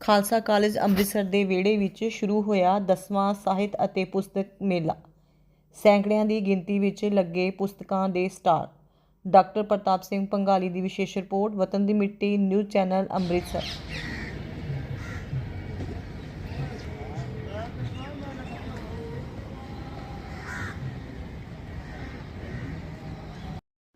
Khalsa college Amritsar ਦੇ ਵਿਹੜੇ ਵਿੱਚ ਸ਼ੁਰੂ ਹੋਇਆ 10ਵਾਂ ਸਾਹਿਤ ਅਤੇ ਪੁਸਤਕ ਮੇਲਾ। ਸੈਂਕੜਿਆਂ ਦੀ ਗਿਣਤੀ ਵਿੱਚ ਲੱਗੇ ਪੁਸਤਕਾਂ ਦੇ ਸਟਾਰ। ਡਾਕਟਰ ਪ੍ਰਤਾਪ ਸਿੰਘ ਪੰਗਾਲੀ ਦੀ ਵਿਸ਼ੇਸ਼ ਰਿਪੋਰਟ, ਵਤਨ ਦੀ ਮਿੱਟੀ, ਨਿਊਜ਼ ਚੈਨਲ ਅੰਮ੍ਰਿਤਸਰ।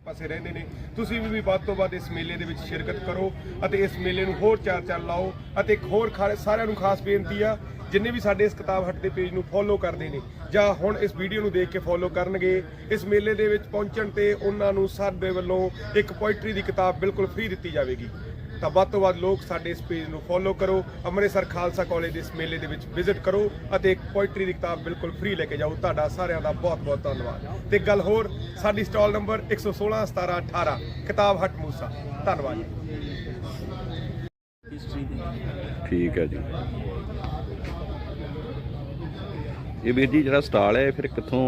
ਪਾਸੇ ਰਹਿੰਦੇ ਨੇ। ਤੁਸੀਂ ਵੀ ਵੱਧ ਤੋਂ ਵੱਧ ਇਸ ਮੇਲੇ ਦੇ ਵਿੱਚ ਸ਼ਿਰਕਤ ਕਰੋ ਅਤੇ ਇਸ ਮੇਲੇ ਨੂੰ ਹੋਰ ਚਾਰ ਚਾਰ ਲਾਓ ਅਤੇ ਇੱਕ ਹੋਰ ਖਾ- ਸਾਰਿਆਂ ਨੂੰ ਖਾਸ ਬੇਨਤੀ ਆ, ਜਿੰਨੇ ਵੀ ਸਾਡੇ ਇਸ ਕਿਤਾਬ ਹੱਟ ਦੇ ਪੇਜ ਨੂੰ ਫੋਲੋ ਕਰਦੇ ਨੇ ਜਾਂ ਹੁਣ ਇਸ ਵੀਡੀਓ ਨੂੰ ਦੇਖ ਕੇ ਫੋਲੋ ਕਰਨਗੇ, ਇਸ ਮੇਲੇ ਦੇ ਵਿੱਚ ਪਹੁੰਚਣ ਤੇ ਉਹਨਾਂ ਨੂੰ ਸਾਡੇ ਵੱਲੋਂ ਇੱਕ ਪੋਇਟਰੀ ਦੀ ਕਿਤਾਬ ਬਿਲਕੁਲ ਫ੍ਰੀ ਦਿੱਤੀ ਜਾਵੇਗੀ। ਤਾਂ ਵੱਧ ਤੋਂ ਵੱਧ ਲੋਕ ਸਾਡੇ ਇਸ ਪੇਜ ਨੂੰ ਫੋਲੋ ਕਰੋ ਅੰਮ੍ਰਿਤਸਰ ਖਾਲਸਾ ਕਾਲਜ ਦੇ ਇਸ ਮੇਲੇ ਦੇ ਵਿੱਚ ਵਿਜ਼ਿਟ ਕਰੋ ਅਤੇ ਇੱਕ ਪੋਇਟਰੀ ਦੀ ਕਿਤਾਬ ਬਿਲਕੁਲ ਫ੍ਰੀ ਲੈ ਕੇ ਜਾਓ। ਤੁਹਾਡਾ ਸਾਰਿਆਂ ਦਾ ਬਹੁਤ ਬਹੁਤ ਧੰਨਵਾਦ। ਤੇ ਗੱਲ ਹੋਰ ਸਾਡੀ ਸਟਾਲ ਨੰਬਰ 116 17 18 ਕਿਤਾਬ ਹਟ ਮੂਸਾ। ਧੰਨਵਾਦ ਜੀ। ਠੀਕ ਹੈ ਜੀ। ਇਹ ਵੀਰ ਜੀ ਜਿਹੜਾ ਸਟਾਲ ਹੈ ਫਿਰ ਕਿੱਥੋਂ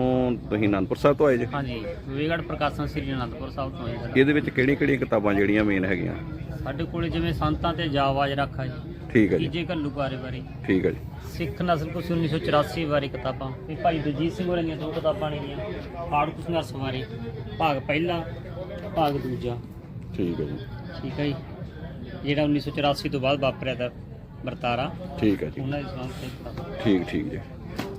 ਤੁਸੀਂ ਅਨੰਦਪੁਰ ਸਾਹਿਬ ਤੋਂ ਆਏ ਜੀ? ਹਾਂਜੀ ਵਿਵੇਕਗੜ੍ਹ ਪ੍ਰਕਾਸ਼ਨ ਸ੍ਰੀ ਅਨੰਦਪੁਰ ਸਾਹਿਬ ਤੋਂ ਹੈ ਸਰ ਇਹਦੇ ਵਿੱਚ ਕਿਹੜੀਆਂ ਕਿਹੜੀਆਂ ਕਿਤਾਬਾਂ ਜਿਹੜੀਆਂ ਮੇਨ ਹੈਗੀਆਂ? ਸਾਡੇ ਕੋਲੇ ਜਿਵੇਂ ਸੰਤਾਂ ਤੇ ਜਾਵਾਜ ਰੱਖਾ ਜੀ। ਠੀਕ ਹੈ ਜੀ। ਤੀਜੇ ਘੱਲੂਕਾਰੇ ਬਾਰੇ ਠੀਕ ਹੈ ਜੀ। ਸਿੱਖ ਨਸਲ ਕੁਛ 1984 ਬਾਰੇ ਕਿਤਾਬਾਂ। ਤੇ ਭਾਈ ਦਲਜੀਤ ਸਿੰਘ ਹੋਰਾਂ ਦੀਆਂ ਦੋ ਕਿਤਾਬਾਂ ਨੇਗੀਆਂ ਫਾੜਕ ਸੰਘਰਸ਼ ਬਾਰੇ। ਭਾਗ ਪਹਿਲਾ ਭਾਗ ਦੂਜਾ। ਠੀਕ ਹੈ ਜੀ। ਠੀਕ ਹੈ ਜੀ। ਜਿਹੜਾ 1984 ਤੋਂ ਬਾਅਦ ਵਾਪਰਿਆ ਦਾ ਵਰਤਾਰਾ। ਠੀਕ ਹੈ ਜੀ। ਉਹਨਾਂ ਦੇ ਸੰਬੰਧ ਤੇ ਕਿਤਾਬਾਂ। ਠੀਕ ਠੀਕ ਜੀ।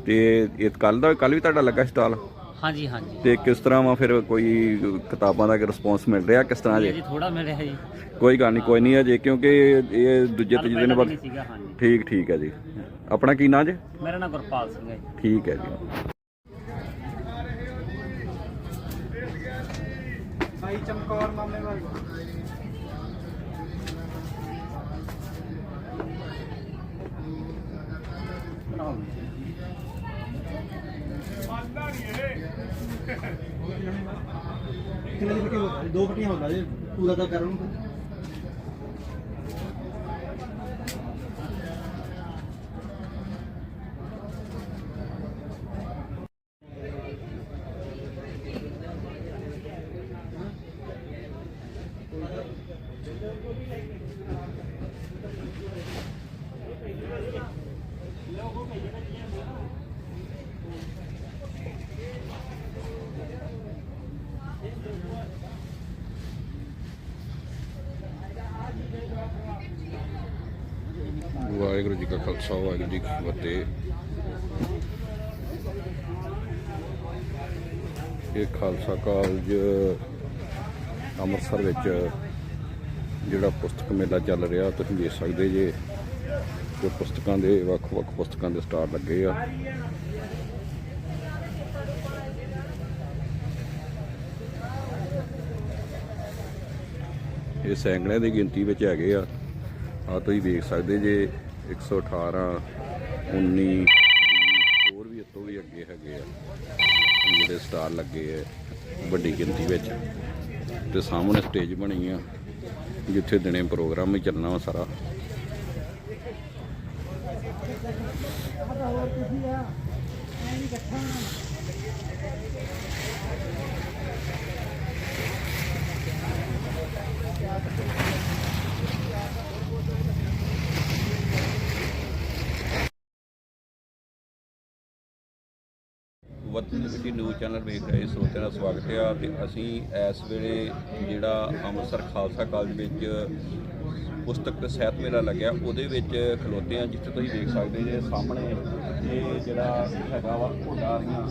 ਤੇ ਇਹ ਕੱਲ ਦਾ ਕੱਲ ਵੀ ਤੁਹਾਡਾ ਲੱਗਾ ਸਟਾਲ? ਹਾਂਜੀ ਹਾਂਜੀ। ਤੇ ਕਿਸ ਤਰ੍ਹਾਂ ਵਾ ਫਿਰ ਕੋਈ ਕਿਤਾਬਾਂ ਦਾ ਰਿਸਪੌਂਸ ਮਿਲ ਰਿਹਾ? ਕਿਸ ਤਰ੍ਹਾਂ ਜੀ ਜੀ? ਥੋੜਾ ਮਿਲ ਰਿਹਾ ਜੀ। ਕੋਈ ਗੱਲ ਨਹੀਂ ਕੋਈ ਨਹੀਂ ਅਜੇ ਕਿਉਂਕਿ ਇਹ ਦੂਜੇ ਤੀਜੇ ਦਿਨ ਵੀ ਬਾਅਦ ਨਹੀਂ ਸੀਗਾ ਹਾਂਜੀ। ਠੀਕ ਠੀਕ ਹੈ ਜੀ। ਆਪਣਾ ਕੀ ਨਾਂ ਜੀ? ਮੇਰਾ ਨਾਮ ਗੁਰਪਾਲ ਸਿੰਘ ਹੈ ਜੀ। ਠੀਕ ਹੈ ਜੀ। ਭਾਈ ਚਮਕੌਰ ਮਾਮਲੇ ਵਾਲੀ ਕਿੰਨੇ ਦੋ ਫੱਟੀਆਂ ਹੁੰਦਾ ਜੇ। ਪੂਰਾ ਤਾਂ ਕਰਨ ਨੂੰ। ਵਾਹਿਗੁਰੂ ਜੀ ਕਾ ਖਾਲਸਾ, ਵਾਹਿਗੁਰੂ ਜੀ ਕੀ ਫਤਿਹ। ਇਹ ਖਾਲਸਾ ਕਾਲਜ ਅੰਮ੍ਰਿਤਸਰ ਵਿੱਚ ਜਿਹੜਾ ਪੁਸਤਕ ਮੇਲਾ ਚੱਲ ਰਿਹਾ, ਤੁਸੀਂ ਦੇਖ ਸਕਦੇ ਜੇ ਕਿ ਪੁਸਤਕਾਂ ਦੇ ਵੱਖ-ਵੱਖ ਪੁਸਤਕਾਂ ਦੇ ਸਟਾਰ ਲੱਗੇ ਆ। ਇਹ ਸੈਂਕੜਿਆਂ ਦੀ ਗਿਣਤੀ ਵਿੱਚ ਹੈਗੇ ਆ। ਆ ਤੁਸੀਂ ਵੇਖ ਸਕਦੇ ਜੇ 118 19 ਹੋਰ ਵੀ ਇਤੋਂ ਵੀ ਅੱਗੇ ਹੈਗੇ ਆ, ਜਿਹੜੇ ਸਟਾਰ ਲੱਗੇ ਆ ਵੱਡੀ ਗਿਣਤੀ ਵਿੱਚ। ਤੇ ਸਾਹਮਣੇ ਸਟੇਜ ਬਣੀ ਆ, ਜਿੱਥੇ ਦਿਨੇ ਪ੍ਰੋਗਰਾਮ ਹੀ ਚੱਲਣਾ ਵਾ ਸਾਰਾ। ਵਤਨ ਨਿਊਜ਼ ਚੈਨਲ ਵੇਖ ਰਹੇ ਸਰੋਤਿਆਂ ਦਾ ਸਵਾਗਤ ਹੈ। ਤੇ ਅਸੀਂ ਇਸ ਵੇਲੇ ਜਿਹੜਾ ਅੰਮ੍ਰਿਤਸਰ ਖਾਲਸਾ ਕਾਲਜ ਵਿੱਚ ਪੁਸਤਕ ਸਹਿਤ ਮੇਲਾ ਲੱਗਿਆ, ਉਹਦੇ ਵਿੱਚ ਖਲੋਤੇ ਆ ਜਿੱਥੇ ਤੁਸੀਂ ਦੇਖ ਸਕਦੇ ਜੇ ਸਾਹਮਣੇ ਇਹ ਜਿਹੜਾ ਹੈਗਾ ਵਾ ਉਡਾਰੀਆਂ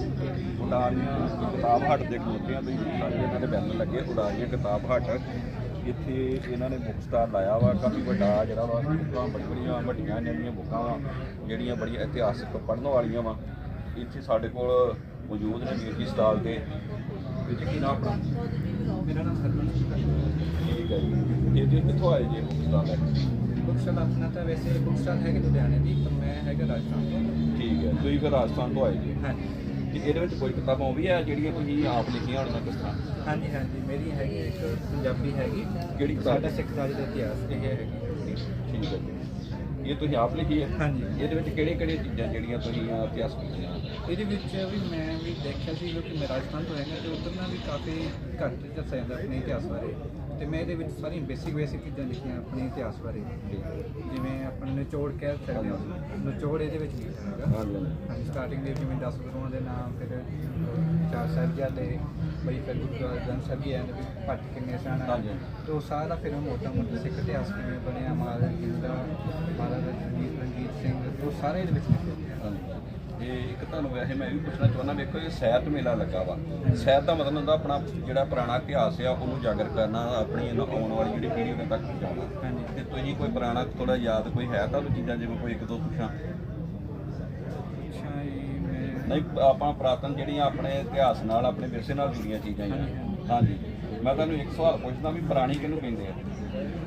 ਉਡਾਰੀਆਂ ਕਿਤਾਬ ਹੱਟ ਦੇ ਖਲੋਤੇ ਆ ਤੁਸੀਂ ਦੇਖ ਇਹਨਾਂ ਦੇ ਬੈਨਰ ਲੱਗੇ ਉਡਾਰੀਆਂ ਕਿਤਾਬ ਹੱਟ। ਇੱਥੇ ਇਹਨਾਂ ਨੇ ਬੁੱਕ ਸਟਾਰ ਲਾਇਆ ਵਾ, ਕਾਫੀ ਵੱਡਾ ਜਿਹੜਾ ਵਾ, ਬੁੱਕਾਂ ਬੜੀ ਬੜੀਆਂ ਵੱਡੀਆਂ ਇਹਨਾਂ ਦੀਆਂ ਬੁੱਕਾਂ ਵਾ, ਜਿਹੜੀਆਂ ਬੜੀਆਂ ਇਤਿਹਾਸਕ ਪੜ੍ਹਨ ਵਾਲੀਆਂ ਵਾ। ਇੱਥੇ ਸਾਡੇ ਕੋਲ ਮੌਜੂਦ ਨੇ ਵੀਰ ਜੀ ਸਟਾਲ ਤੇ। ਵੀਰ ਜੀ ਕੀ ਨਾਮ ਆਪਣਾ? ਮੇਰਾ ਨਾਮ ਸਰਵਨ ਠੀਕ ਹੈ ਜੀ। ਇਹ ਜੀ ਕਿੱਥੋਂ ਆਏ ਜੀ ਬੁੱਕ ਸਟਾਲ ਕੇ? ਬੁੱਕ ਸਟਾਲ ਆਪਣਾ ਤਾਂ ਵੈਸੇ ਬੁੱਕ ਸਟਾਲ ਹੈਗੇ ਲੁਧਿਆਣੇ ਦੀ ਪਰ ਮੈਂ ਹੈਗਾ ਰਾਜਸਥਾਨ ਤੋਂ। ਠੀਕ ਹੈ ਤੁਸੀਂ ਫਿਰ ਰਾਜਸਥਾਨ ਤੋਂ ਆਏ ਜੀ। ਹਾਂਜੀ। ਤੇ ਇਹਦੇ ਵਿੱਚ ਕੋਈ ਕਿਤਾਬਾਂ ਉਹ ਵੀ ਹੈ ਜਿਹੜੀਆਂ ਤੁਸੀਂ ਆਪ ਲਿਖੀਆਂ ਹੋਣੀਆਂ ਕਿਸ ਤਰ੍ਹਾਂ ਹਾਂਜੀ ਹਾਂਜੀ। ਮੇਰੀ ਹੈਗੀ ਇੱਕ ਪੰਜਾਬੀ ਹੈਗੀ। ਕਿਹੜੀ ਕਿਤਾਬ? ਸਾਡਾ ਸਿੱਖ ਰਾਜ ਦਾ ਇਤਿਹਾਸ ਇਹ ਹੈਗੀ। ਠੀਕ ਹੈ ਜੀ। ਇਹ ਤੁਸੀਂ ਆਪ ਲਿਖੀ ਹੈ? ਹਾਂਜੀ। ਇਹਦੇ ਵਿੱਚ ਕਿਹੜੇ ਕਿਹੜੇ ਚੀਜ਼ਾਂ ਜਿਹੜੀਆਂ ਤੁਸੀਂ ਇਤਿਹਾਸ ਲਿਖੀਆਂ ਇਹਦੇ ਵਿੱਚ ਵੀ ਮੈਂ ਵੀ ਦੇਖਿਆ ਸੀ ਕਿਉਂਕਿ ਮੈਂ ਰਾਜਸਥਾਨ ਤੋਂ ਹੈਗਾ ਤੇ ਉੱਧਰ ਨਾ ਵੀ ਕਾਫੀ ਘੱਟ ਦੱਸਿਆ ਜਾਂਦਾ ਆਪਣੇ ਇਤਿਹਾਸ ਬਾਰੇ। ਤੇ ਮੈਂ ਇਹਦੇ ਵਿੱਚ ਸਾਰੀਆਂ ਬੇਸਿਕ ਬੇਸਿਕ ਚੀਜ਼ਾਂ ਲਿਖੀਆਂ ਆਪਣੇ ਇਤਿਹਾਸ ਬਾਰੇ। ਜਿਵੇਂ ਆਪਣਾ ਨਿਚੋੜ ਕਹਿ ਸਕਦੇ ਹਾਂ। ਨਿਚੋੜ ਇਹਦੇ ਵਿੱਚ ਲਿਖਿਆ ਹੈਗਾ। ਹਾਂਜੀ। ਸਟਾਰਟਿੰਗ ਦੇ ਜਿਵੇਂ 10 ਗੁਰੂਆਂ ਦੇ ਨਾਮ ਫਿਰ ਚਾਰ ਸਾਹਿਬਜ਼ਾਦੇ ਬਈ ਫਿਰ ਗੁਰੂ ਗ੍ਰੰਥ ਸਾਹਿਬ ਜੀ ਆਂਦੇ ਵੀ ਪੱਟ ਕਿੰਨੇ ਸਨ। ਤੇ ਉਹ ਸਾਰਾ ਫਿਰ ਮੋਟਾ ਮੋਟਾ ਸਿੱਖ ਇਤਿਹਾਸ ਕਿਵੇਂ ਬਣਿਆ ਮਹਾਰਾਜਾ ਜੀ ਦਾ ਮਹਾਰਾਜਾ ਰਣਜੀਤ ਰਣਜੀਤ ਸਿੰਘ ਉਹ ਸਾਰੇ ਇਹਦੇ ਵਿੱਚ ਲਿਖੇ। ਇਹ ਇੱਕ ਤੁਹਾਨੂੰ ਵੈਸੇ ਮੈਂ ਵੀ ਪੁੱਛਣਾ ਚਾਹੁੰਦਾ ਵੇਖੋ ਇਹ ਸਾਹਿਤ ਮੇਲਾ ਲੱਗਾ ਵਾ ਸਾਹਿਤ ਦਾ ਮਤਲਬ ਹੁੰਦਾ ਆਪਣਾ ਜਿਹੜਾ ਪੁਰਾਣਾ ਇਤਿਹਾਸ ਆ ਉਹਨੂੰ ਉਜਾਗਰ ਕਰਨਾ ਆਪਣੀ ਇਹਨੂੰ ਆਉਣ ਵਾਲੀ ਜਿਹੜੀ ਪੀੜ੍ਹੀ ਉਹਨਾਂ ਤੱਕ ਪਹੁੰਚਾਉਣਾ ਹਾਂਜੀ। ਤੇ ਤੁਸੀਂ ਕੋਈ ਪੁਰਾਣਾ ਥੋੜਾ ਯਾਦ ਕੋਈ ਹੈ ਤੁਹਾਨੂੰ ਚੀਜ਼ਾਂ ਜਿਵੇਂ ਕੋਈ ਇੱਕ ਦੋ ਪੁੱਛਾਂ ਨਹੀਂ ਆਪਾਂ ਪੁਰਾਤਨ ਜਿਹੜੀਆਂ ਆਪਣੇ ਇਤਿਹਾਸ ਨਾਲ ਆਪਣੇ ਵਿਰਸੇ ਨਾਲ ਜੁੜੀਆਂ ਚੀਜ਼ਾਂ ਹੀ ਆ। ਹਾਂਜੀ ਮੈਂ ਤੁਹਾਨੂੰ ਇੱਕ ਸਵਾਲ ਪੁੱਛਦਾ ਵੀ ਪੁਰਾਣੀ ਕਿਹਨੂੰ ਕਹਿੰਦੇ ਆ?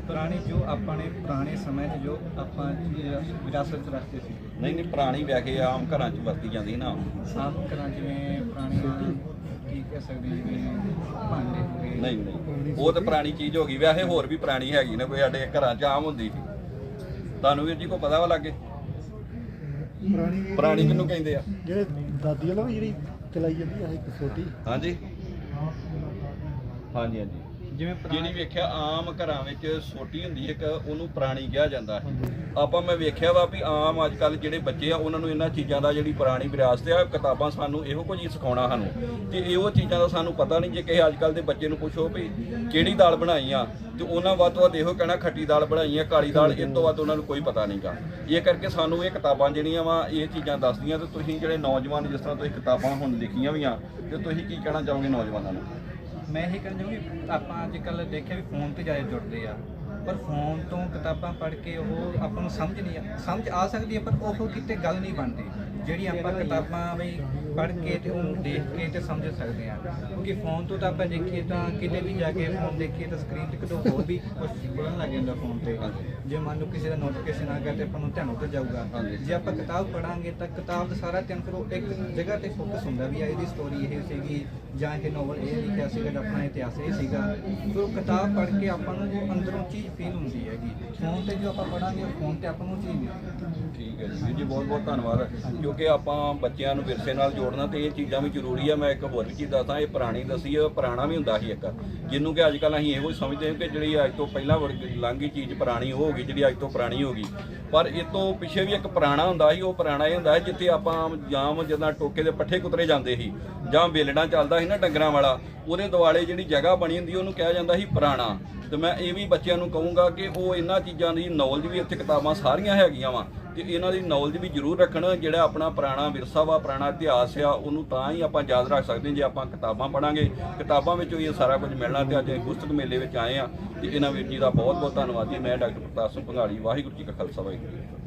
ਪੁਰਾਣੀ ਜੋ ਆਪਾਂ ਨੇ ਪੁਰਾਣੇ ਸਮੇਂ 'ਚ ਜੋ ਆਪਾਂ ਵਿਰਾਸਤ 'ਚ ਰੱਖਦੇ ਸੀ। ਨਹੀਂ ਨਹੀਂ ਪੁਰਾਣੀ ਵੈਸੇ ਆਮ ਘਰਾਂ 'ਚ ਵਰਤੀ ਜਾਂਦੀ ਨਾ। ਸਾਫ਼ ਕਰਾਂ ਜਿਵੇਂ ਪੁਰਾਣੀਆਂ ਕੀ ਕਹਿ ਸਕਦੇ ਹਾਂ, ਜਿਵੇਂ ਭਾਂਡੇ ਹੋ ਗਏ। ਨਹੀਂ ਨਹੀਂ। ਉਹ ਤਾਂ ਪੁਰਾਣੀ ਚੀਜ਼ ਹੋ ਗਈ। ਵੈਸੇ ਹੋਰ ਵੀ ਪੁਰਾਣੀ ਹੈਗੀ ਨਾ ਕੋਈ ਸਾਡੇ ਘਰਾਂ 'ਚ ਆਮ ਹੁੰਦੀ ਸੀ। ਤੁਹਾਨੂੰ ਵੀਰ ਜੀ ਕੋਈ ਪਤਾ ਵਾ ਲੱਗੇ? ਪੁਰਾਣੀ ਪੁਰਾਣੀ ਕਿਹਨੂੰ ਕਹਿੰਦੇ ਆ। ਜਿਹੜੇ ਦਾਦੀ ਵਾਲਾ ਜਿਹੜੀ ਚਲਾਈ ਜਾਂਦੀ ਆ ਇੱਕ ਛੋਟੀ। ਹਾਂਜੀ। ਹਾਂਜੀ ਹਾਂਜੀ। ਜਿਵੇਂ ਜਿਹੜੀ ਵੇਖਿਆ ਆਮ ਘਰਾਂ ਵਿੱਚ ਸੋਟੀ ਹੁੰਦੀ ਇੱਕ ਉਹਨੂੰ ਪੁਰਾਣੀ ਕਿਹਾ ਜਾਂਦਾ ਹੈ। ਆਪਾਂ ਮੈਂ ਵੇਖਿਆ ਵਾ ਵੀ ਆਮ ਅੱਜ ਕੱਲ ਜਿਹੜੇ ਬੱਚੇ ਆ ਉਹਨਾਂ ਨੂੰ ਇਹਨਾਂ ਚੀਜ਼ਾਂ ਦਾ ਜਿਹੜੀ ਪੁਰਾਣੀ ਵਿਰਾਸਤ ਆ ਕਿਤਾਬਾਂ ਸਾਨੂੰ ਇਹੋ ਕੁਝ ਹੀ ਸਿਖਾਉਣਾ ਸਾਨੂੰ। ਤੇ ਇਹੋ ਚੀਜ਼ਾਂ ਦਾ ਸਾਨੂੰ ਪਤਾ ਨਹੀਂ ਜੇ ਕਿਸੇ ਅੱਜ ਕੱਲ ਦੇ ਬੱਚੇ ਨੂੰ ਪੁੱਛੋ ਵੀ ਕਿਹੜੀ ਦਾਲ ਬਣਾਈ ਆ ਤੇ ਉਹਨਾਂ ਵੱਧ ਤੋਂ ਵੱਧ ਇਹੋ ਕਹਿਣਾ ਖੱਟੀ ਦਾਲ ਬਣਾਈ ਆ ਕਾਲੀ ਦਾਲ ਇਹ ਤੋਂ ਵੱਧ ਉਹਨਾਂ ਨੂੰ ਕੋਈ ਪਤਾ ਨਹੀਂਗਾ ਇਹ ਕਰਕੇ ਸਾਨੂੰ ਇਹ ਕਿਤਾਬਾਂ ਜਿਹੜੀਆਂ ਵਾ ਇਹ ਚੀਜ਼ਾਂ ਦੱਸਦੀਆਂ ਤੇ ਤੁਸੀਂ ਜਿਹੜੇ ਨੌਜਵਾਨ ਜਿਸ ਤਰ੍ਹਾਂ ਤੁਸੀਂ ਕਿਤਾਬਾਂ ਹੁਣ ਲਿਖੀਆਂ ਵੀ ਆ ਤੇ ਤੁਸੀਂ ਕੀ ਕਹਿਣਾ ਚਾਹੋਗੇ ਨੌਜਵਾਨਾਂ ਨੂੰ? ਮੈਂ ਇਹ ਕਹਿਣਾ ਚਾਹੂੰਗੀ, ਆਪਾਂ ਅੱਜ ਕੱਲ ਦੇਖਿਆ ਵੀ ਫੋਨ ਤੇ ਜ਼ਿਆਦਾ ਜੁੜਦੇ ਆ। ਪਰ ਫੋਨ ਤੋਂ ਕਿਤਾਬਾਂ ਪੜ੍ਹ ਕੇ ਉਹ ਆਪਾਂ ਨੂੰ ਸਮਝ ਨਹੀਂ ਆ, ਸਮਝ ਆ ਸਕਦੀ ਹੈ ਪਰ ਉਹ ਕਿਤੇ ਗੱਲ ਨਹੀਂ ਬਣਦੀ। ਜਿਹੜੀ ਆਪਾਂ ਕਿਤਾਬਾਂ ਵੀ ਪੜ੍ਹ ਕੇ ਤੇ ਉਹਨੂੰ ਦੇਖ ਕੇ ਤੇ ਸਮਝ ਸਕਦੇ ਆ। ਕਿਉਂਕਿ ਫੋਨ ਤੋਂ ਤਾਂ ਆਪਾਂ ਦੇਖੀਏ ਤਾਂ ਕਿਤੇ ਵੀ ਜਾ ਕੇ ਫੋਨ ਦੇਖੀਏ ਤਾਂ ਸਕਰੀਨ ਤੇ ਕਿਤੇ ਹੋਰ ਵੀ ਕੁਝ ਖੁੱਲਣ ਲੱਗ ਜਾਂਦਾ ਫੋਨ ਤੇ। ਜੇ ਮੰਨ ਲਓ ਕਿਸੇ ਦਾ ਨੋਟੀਫਿਕੇਸ਼ਨ ਆ ਗਿਆ ਤੇ ਆਪਾਂ ਨੂੰ ਧਿਆਨ ਉੱਤੇ ਜਾਊਗਾ। ਜੇ ਆਪਾਂ ਕਿਤਾਬ ਪੜਾਂਗੇ ਤਾਂ ਕਿਤਾਬ ਦਾ ਸਾਰਾ ਧਿਆਨ ਫਿਰ ਉਹ ਇੱਕ ਜਗ੍ਹਾ ਤੇ ਫੋਕਸ ਹੁੰਦਾ ਵੀ ਆ ਇਹਦੀ ਸਟੋਰੀ ਇਹ ਸੀਗੀ ਜਾਂ ਇਹ ਨੋਵਲ ਇਹ ਲਿਖਿਆ ਸੀਗਾ ਆਪਣਾ ਇਤਿਹਾਸ ਇਹ ਸੀਗਾ। ਫਿਰ ਕਿਤਾਬ ਪੜ੍ਹ ਕੇ ਆਪਾਂ ਨੂੰ ਉਹ ਅੰਦਰੋਂ ਚੀਜ਼ ਫੀਲ ਹੁੰਦੀ ਹੈਗੀ। ਫੋਨ ਤੇ ਜੋ ਆਪਾਂ ਪੜਾਂਗੇ ਫੋਨ ਤੇ ਆਪਾਂ ਨੂੰ ਚੀਜ਼ ਨਹੀਂ ਠੀਕ ਹੈ ਜੀ। ਜੀ ਬਹੁਤ ਬਹੁਤ ਧੰਨਵਾਦ। ਕਿਉਂਕਿ ਆਪਾਂ ਬੱਚਿਆਂ ਨੂੰ ਵਿਰਸੇ ਨਾਲ ਜੋੜਨਾ ਤੇ ਇਹ ਚੀਜ਼ਾਂ ਵੀ ਜ਼ਰੂਰੀ ਆ। ਮੈਂ ਇੱਕ ਹੋਰ ਵੀ ਚੀਜ਼ ਦੱਸਾਂ ਇਹ ਪੁਰਾਣੀ ਦੱਸੀ ਪੁਰਾਣਾ ਵੀ ਹੁੰਦਾ ਸੀ ਇੱਕ। ਜਿਹਨੂੰ ਕਿ ਅੱਜ ਕੱਲ ਅਸੀਂ ਇਹੋ ਸਮਝਦੇ ਹਾਂ ਕਿ ਜਿਹੜੀ ਅੱਜ ਤੋਂ ਪਹਿਲਾਂ ਵਰਗੀ ਲੰਘੀ ਚੀਜ਼ ਪੁਰਾਣੀ ਉਹ ਗਈ ਜਿਹੜੀ ਅੱਜ ਤੋਂ ਪੁਰਾਣੀ ਹੋ ਗਈ ਪਰ ਇਹ ਤੋਂ ਪਿੱਛੇ ਵੀ ਇੱਕ ਪੁਰਾਣਾ ਹੁੰਦਾ ਸੀ, ਉਹ ਪੁਰਾਣਾ ਇਹ ਹੁੰਦਾ ਸੀ, ਜਿੱਥੇ ਆਪਾਂ ਜਾਮ ਜਦੋਂ ਟੋਕੇ ਦੇ ਪੱਠੇ ਕੁਤਰੇ ਜਾਂਦੇ ਸੀ, ਜਾਂ ਵੇਲਣਾ ਚੱਲਦਾ ਸੀ ਨਾ ਡੰਗਰਾਂ ਵਾਲਾ, ਉਹਦੇ ਦੁਆਲੇ ਜਿਹੜੀ ਜਗ੍ਹਾ ਬਣੀ ਹੁੰਦੀ, ਉਹਨੂੰ ਕਿਹਾ ਜਾਂਦਾ ਸੀ ਪੁਰਾਣਾ। ਤੇ ਮੈਂ ਇਹ ਵੀ ਬੱਚਿਆਂ ਨੂੰ ਕਹੂੰਗਾ ਕਿ ਉਹ ਇਹਨਾਂ ਚੀਜ਼ਾਂ ਦੀ ਨੌਲੇਜ ਵੀ ਇੱਥੇ ਕਿਤਾਬਾਂ ਸਾਰੀਆਂ ਹੈਗੀਆਂ ਵਾ। ਤੇ ਇਹਨਾਂ ਦੀ ਨੌਲੇਜ ਵੀ ਜ਼ਰੂਰ ਰੱਖਣ, ਜਿਹੜਾ ਆਪਣਾ ਪੁਰਾਣਾ ਵਿਰਸਾ ਵਾ, ਪੁਰਾਣਾ ਇਤਿਹਾਸ ਆ, ਉਹਨੂੰ ਤਾਂ ਹੀ ਆਪਾਂ ਯਾਦ ਰੱਖ ਸਕਦੇ ਹਾਂ ਜੇ ਆਪਾਂ ਕਿਤਾਬਾਂ ਪੜਾਂਗੇ ਕਿਤਾਬਾਂ ਵਿੱਚੋਂ ਹੀ ਇਹ ਸਾਰਾ ਕੁਝ ਮਿਲਣਾ ਤੇ ਅੱਜ ਪੁਸਤਕ ਮੇਲੇ ਵਿੱਚ ਆਏ ਆ ਤੇ ਇਹਨਾਂ ਵੀਰ ਜੀ ਦਾ ਬਹੁਤ ਬਹੁਤ ਧੰਨਵਾਦ ਜੀ। ਮੈਂ ਡਾਕਟਰ ਪ੍ਰਤਾਪ ਸਿੰਘ ਭੰਗਾਲੀ, ਵਾਹਿਗੁਰੂ ਜੀ ਕਾ ਖਾਲਸਾ, ਵਾਹਿਗੁਰੂ ਜੀ